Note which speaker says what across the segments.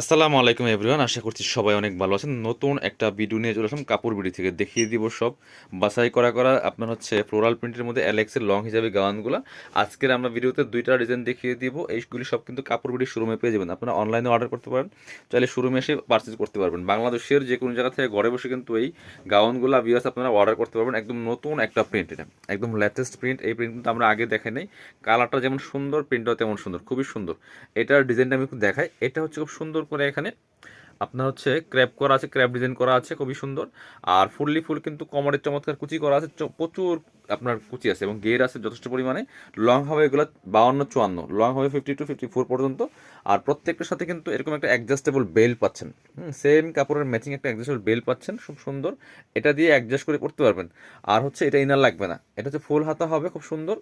Speaker 1: আসসালামু আলাইকুম এভরিওয়ান, আশা করছি সবাই অনেক ভালো আছেন। নতুন একটা ভিডিও নিয়ে চলে আসলাম, কাপড় বিড়ি থেকে দেখিয়ে দিব সব। বাছাই করা করা আপনার হচ্ছে ফ্লোরাল প্রিন্টের মধ্যে অ্যালেক্সের লং হিসাবে গাউনগুলো। আজকের আমরা ভিডিওতে দুইটা ডিজাইন দেখিয়ে দিব, এইগুলি সব কিন্তু কাপড় বিড়ি শোরুমে পেয়ে যাবেন। আপনারা অনলাইনে অর্ডার করতে পারেন, চাইলে শোরুমে এসে পারচেজ করতে পারবেন। বাংলাদেশের যে কোনো জায়গা থেকে ঘরে বসে কিন্তু এই গাউনগুলো ভিউয়ার্স আপনারা অর্ডার করতে পারবেন একদম নতুন একটা প্রিন্ট এটা একদম লেটেস্ট প্রিন্ট এই প্রিন্ট কিন্তু আমরা আগে দেখাই নাই। কালারটা যেমন সুন্দর প্রিন্টটাও তেমন সুন্দর, খুবই সুন্দর। এটার ডিজাইনটা আমি একটু দেখাই। এটা হচ্ছে খুব সুন্দর করে এখানে আপনার হচ্ছে ক্র্যাপ করা আছে, ক্র্যাপ ডিজাইন করা আছে, খুবই সুন্দর। আর ফুললি ফুল কিন্তু কমরের চমৎকার কুচি করা আছে প্রচুর আপনার কুচি আছে এবং গের আছে যথেষ্ট পরিমাণে। লং হবে এগুলো বাউন্ন চুয়ান্ন, লং হবে ফিফটি টু ফিফটি ফোর পর্যন্ত। আর প্রত্যেকটার সাথে কিন্তু এরকম একটা অ্যাডজাস্টেবল বেল্ট পাচ্ছেন। সেম কাপড়ের ম্যাচিং একটা অ্যাডজাস্টেবল বেল পাচ্ছেন, খুব সুন্দর। এটা দিয়ে অ্যাডজাস্ট করে পড়তে পারবেন। আর হচ্ছে এটা ইনার লাগবে না। এটা হচ্ছে ফুল হাতা হবে, খুব সুন্দর।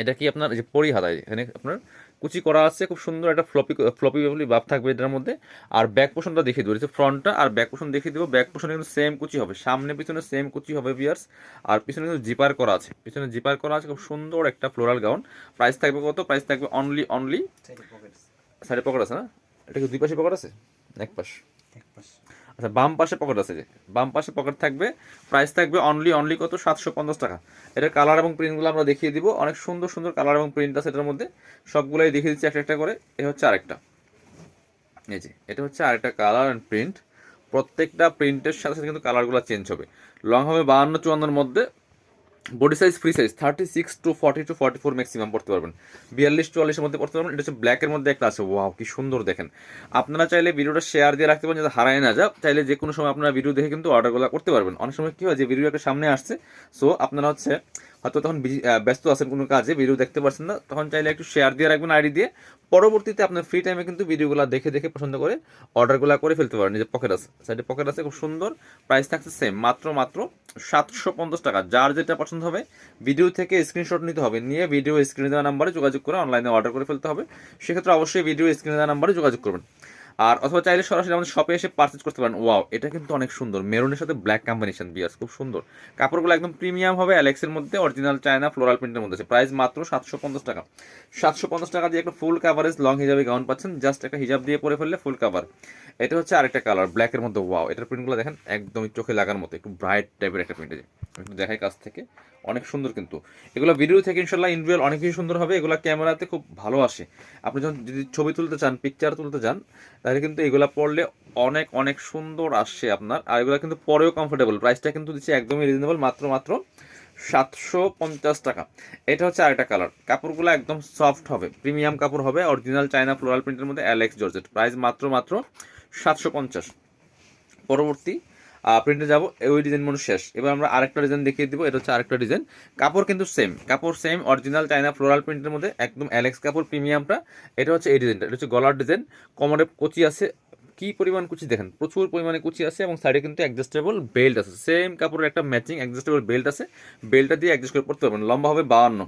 Speaker 1: এটা কি আপনার যে পরি হাতায় এখানে আপনার কুচি করা আছে খুব সুন্দর একটা ফ্লপি ফ্লপি ভাব থাকবে এটার মধ্যে। আর ব্যাক পোষণটা দেখিয়ে দেবো ফ্রন্টটা আর ব্যাক পোষণ দেখিয়ে দেবো ব্যাক পোষণে কিন্তু সেম কুচি হবে সামনে পিছনে সেম কুচি হবে বিয়ার্স আর পিছনে কিন্তু জিপার করা আছে পিছনে জিপার করা আছে খুব সুন্দর একটা ফ্লোরাল গাউন প্রাইস থাকবে কত? প্রাইস থাকবে অনলি অনলি সাইডে পকেট আছে। না? এটা কি দুই পাশে পকেট আছে? এক পাশ। এক পাশ। আচ্ছা বাম পাশে পকেট আছে যে, বাম পাশে পকেট থাকবে প্রাইস থাকবে অনলি অনলি কত? সাতশো পঞ্চাশ টাকা। এটার কালার এবং প্রিন্টগুলো আমরা দেখিয়ে দিব। অনেক সুন্দর সুন্দর কালার এবং প্রিন্ট আছে এটার মধ্যে। সবগুলোই দেখিয়ে দিচ্ছি একটা একটা করে। এ হচ্ছে আরেকটা। এই যে, এটা হচ্ছে আরেকটা কালার অ্যান্ড প্রিন্ট প্রত্যেকটা প্রিন্টের সাথে সাথে কিন্তু কালারগুলো চেঞ্জ হবে। লং হবে বাহান্ন চুয়ান্নর মধ্যে body size free size thirty six to forty two forty four maximum পড়তে পারবেন। বিয়াল্লিশ, চুয়াল্লিশের মধ্যে পড়তে পারবেন। এটা হচ্ছে ব্ল্যাকের মধ্যে একটা আছে। ওয়াও কি সুন্দর দেখেন। আপনারা চাইলে ভিডিওটা শেয়ার দিয়ে রাখতে পারেন, যাতে হারায় না যা চাইলে যে কোনো সময় আপনারা ভিডিও দেখে কিন্তু অর্ডারগুলো করতে পারবেন। অনেক সময় কী হয় যে ভিডিও একটা সামনে আসছে সো আপনারা হচ্ছে হয়তো তখন ব্যস্ত আছেন কোনো কাজে ভিডিও দেখতে পারছেন না, তখন চাইলে একটু শেয়ার দিয়ে রাখবেন আইডি দিয়ে। পরবর্তীতে আপনার ফ্রি টাইমে কিন্তু ভিডিওগুলো দেখে দেখে পছন্দ করে অর্ডারগুলো করে ফেলতে পারেন যে পকেট আছে। সাইডে পকেট আছে, খুব সুন্দর প্রাইস থাকছে সেম মাত্র মাত্র সাতশো পঞ্চাশ টাকা। যার যেটা পছন্দ হবে ভিডিও থেকে স্ক্রিনশট নিতে হবে, নিয়ে ভিডিও স্ক্রিনে দেওয়া নাম্বারে যোগাযোগ করে অনলাইনে অর্ডার করে ফেলতে হবে। সেক্ষেত্রে অবশ্যই ভিডিও স্ক্রিনে দেওয়া নাম্বারে যোগাযোগ করবেন। আর অথবা চাইলে সরাসরি আমাদের শপে এসে পারচেজ করতে পারেন। ওয়াও এটা কিন্তু অনেক সুন্দর। মেরুনের সাথে ব্ল্যাক কম্বিনেশন বিয়াস, খুব সুন্দর। কাপড়গুলো একদম প্রিমিয়াম হবে অ্যালেক্সের মধ্যে অরিজিনাল চায়না ফ্লোরাল প্রিন্টের মধ্যে আছে। প্রাইস মাত্র সাতশো পঞ্চাশ টাকা। সাতশো পঞ্চাশ টাকা দিয়ে একটা ফুল কাভারেজ লং হিজাবে গাউন পাচ্ছেন। জাস্ট একটা হিজাব দিয়ে পরে ফেললে ফুল কাভার এটা হচ্ছে আরেকটা কালার ব্ল্যাকের মধ্যে ওয়াও এটার প্রিন্টগুলো দেখেন, একদমই চোখে লাগার মতো, একটু ব্রাইট টাইপের একটা প্রিন্ট একটু দেখাই কাছ থেকে। অনেক সুন্দর কিন্তু। এগুলো ভিডিও থেকে ইনশাল্লাহ ইনভিউয়াল অনেক বেশি সুন্দর হবে, এগুলো ক্যামেরাতে খুব ভালো আসে। আপনি যখন যদি ছবি তুলতে চান পিকচার তুলতে চান তাহলে কিন্তু এগুলো পড়লে অনেক অনেক সুন্দর আসছে আপনার। আর এগুলো কিন্তু পরেও কমফোর্টেবল প্রাইসটা কিন্তু দিচ্ছে একদমই রিজনেবল মাত্র মাত্র সাতশো পঞ্চাশ টাকা। এটা হচ্ছে আরেকটা কালার কাপড়গুলো একদম সফট হবে। প্রিমিয়াম কাপড় হবে অরিজিনাল চায়না ফ্লোরাল প্রিন্টের মধ্যে অ্যালেক্স জর্জেট প্রাইস মাত্র মাত্র সাতশো পঞ্চাশ। পরবর্তী প্রিন্টে যাব, ওই ডিজাইন মনে শেষ। এবার আমরা আরেকটা ডিজাইন দেখিয়ে দিব, এটা হচ্ছে আরেকটা ডিজাইন কাপড় কিন্তু সেম কাপড় সেম অরিজিনাল চায়না ফ্লোরাল প্রিন্টের মধ্যে একদম অ্যালেক্স কাপড় প্রিমিয়ামটা এটা হচ্ছে এই ডিজাইনটা এটা হচ্ছে গলার ডিজাইন কোমরে কুচি আছে, কি পরিমাণ কুচি দেখেন? প্রচুর পরিমাণে কুচি আছে এবং সাইডে কিন্তু অ্যাডজাস্টেবল বেল্ট আছে। সেম কাপড়ের একটা ম্যাচিং অ্যাডজাস্টেবল বেল্ট আছে। বেল্টটা দিয়ে অ্যাডজাস্ট করে পড়তে পারবেন লম্বা হবে বাহান্ন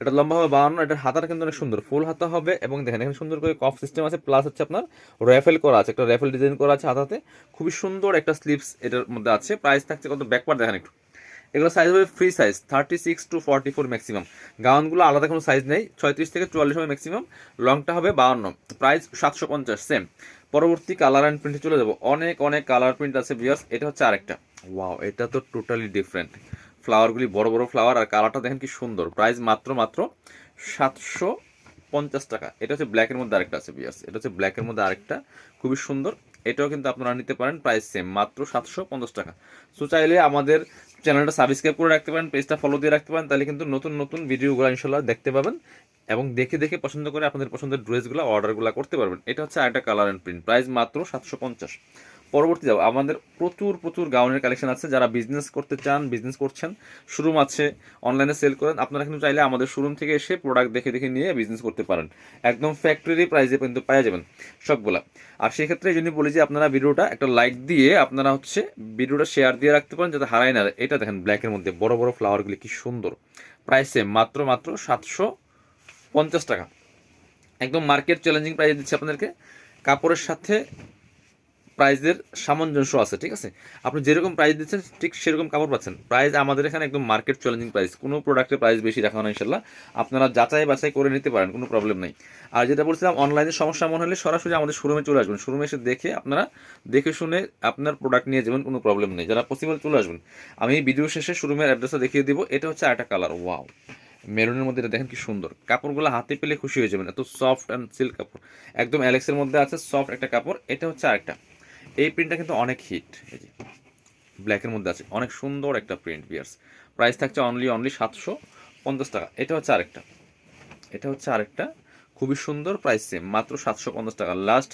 Speaker 1: এটা লম্বা হবে বাহান্ন, এটার হাতাটা কিন্তু অনেক সুন্দর। ফুল হাতা হবে এবং দেখেন, এখানে সুন্দর করে কফ সিস্টেম আছে, প্লাস হচ্ছে আপনার র্যাফেল করা আছে। একটা র্যাফেল ডিজাইন করা আছে হাতাতে। খুবই সুন্দর একটা স্লিপস এটার মধ্যে আছে। প্রাইস থাকছে কত? ব্যাকপার দেখেন একটু। এগুলো সাইজ হবে free size thirty six to forty four maximum গাউনগুলো আলাদা কোনো সাইজ নেই, ছয়ত্রিশ থেকে চুয়াল্লিশ হবে ম্যাক্সিমাম লংটা হবে বাউন্ন প্রাইস সাতশো পঞ্চাশ সেম পরবর্তী কালার অ্যান্ড প্রিন্টে চলে যাব। অনেক অনেক কালার প্রিন্ট আছে বিয়ার্স এটা হচ্ছে আরেকটা। ওয়াও এটা তো টোটালি ডিফারেন্ট ফ্লাওয়ারগুলি বড় বড় ফ্লাওয়ার আর কালারটা দেখেন কি সুন্দর। প্রাইস মাত্র মাত্র সাতশো পঞ্চাশ টাকা। এটা হচ্ছে ব্ল্যাকের মধ্যে আরেকটা আছে বিয়ার্স এটা হচ্ছে ব্ল্যাকের মধ্যে আরেকটা। খুবই সুন্দর। এটাও কিন্তু আপনারা নিতে পারেন প্রাইস সেম মাত্র সাতশো পঞ্চাশ টাকা। সো চাইলে আমাদের চ্যানেলটা সাবস্ক্রাইব করে রাখতে পারেন পেজটা ফলো দিয়ে রাখতে পারেন, তাহলে কিন্তু নতুন নতুন ভিডিওগুলো ইনশাল্লাহ দেখতে পাবেন এবং দেখে দেখে পছন্দ করে আপনাদের পছন্দের ড্রেসগুলো অর্ডারগুলো করতে পারবেন। এটা হচ্ছে আরেকটা কালার অ্যান্ড প্রিন্ট প্রাইস মাত্র সাতশো পঞ্চাশ। পরবর্তী যাব। আমাদের প্রচুর প্রচুর গাউনের কালেকশন আছে। যারা বিজনেস করতে চান বিজনেস করছেন শোরুম আছে অনলাইনে সেল করেন, আপনারা কিন্তু চাইলে আমাদের শোরুম থেকে এসে প্রোডাক্ট দেখে দেখে নিয়ে বিজনেস করতে পারেন। একদম ফ্যাক্টরি প্রাইসে কিন্তু পাওয়া যাবেন সবগুলা। আর সেক্ষেত্রে এই জন্য বলি যে আপনারা ভিডিওটা একটা লাইক দিয়ে আপনারা হচ্ছে ভিডিওটা শেয়ার দিয়ে রাখতে পারেন, যাতে হারায় না। এটা দেখেন ব্ল্যাকের মধ্যে। বড় বড় ফ্লাওয়ারগুলি কি সুন্দর। প্রাইসে মাত্র মাত্র সাতশো পঞ্চাশ টাকা। একদম মার্কেট চ্যালেঞ্জিং প্রাইস দিচ্ছে আপনাদেরকে। কাপড়ের সাথে প্রাইসের সামঞ্জস্য আছে, ঠিক আছে? আপনি যেরকম প্রাইস দিচ্ছেন, ঠিক সেরকম কাপড় পাচ্ছেন। প্রাইস আমাদের এখানে একদম মার্কেট চ্যালেঞ্জিং প্রাইস কোনো প্রোডাক্টের প্রাইস বেশি রাখা হয় ইনশাল্লাহ আপনারা যাচাই বাছাই করে নিতে পারেন, কোনো প্রবলেম নেই। আর যেটা বলছিলাম অনলাইনে সমস্যা মনে হলে সরাসরি আমাদের শোরুমে চলে আসবেন। শোরুমে এসে দেখে আপনারা, দেখে শুনে আপনার প্রোডাক্ট নিয়ে যাবেন, কোনো প্রবলেম নেই। যারা পসিবল চলে আসবেন, আমি ভিডিও শেষে শোরুমের অ্যাড্রেসটা দেখিয়ে দিব। এটা হচ্ছে একটা কালার ওয়াও মেরুনের মধ্যে এটা দেখেন কি সুন্দর। কাপড়গুলো হাতে পেলে খুশি হয়ে যাবেন। এত সফট অ্যান্ড সিল্ক কাপড়। একদম অ্যালেক্সের মধ্যে আছে সফট একটা কাপড়। এটা হচ্ছে আরেকটা। এই প্রিন্টটা কিন্তু অনেক হিট এই যে ব্ল্যাকের মধ্যে আছে। অনেক সুন্দর একটা প্রিন্ট বিয়ার্স প্রাইস থাকছে অনলি অনলি সাতশো পঞ্চাশ টাকা। এটা হচ্ছে আরেকটা। এটা হচ্ছে আরেকটা খুবই সুন্দর প্রাইস সেম মাত্র সাতশো পঞ্চাশ টাকা। লাস্ট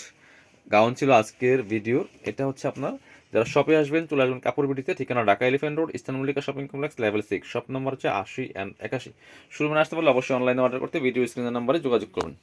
Speaker 1: গাউন ছিল আজকের ভিডিওর এটা হচ্ছে আপনার, যারা শপে আসবেন, চলে আসবেন কাপড় বিটিতে, ঠিকানা Dhaka elephant road eastern Mallika shopping complex level six shop number হচ্ছে আশি অ্যান্ড একাশি। শুরু আসতে পারলে অবশ্যই অনলাইনে অর্ডার করতে ভিডিও স্ক্রিনের নাম্বারে যোগাযোগ করুন।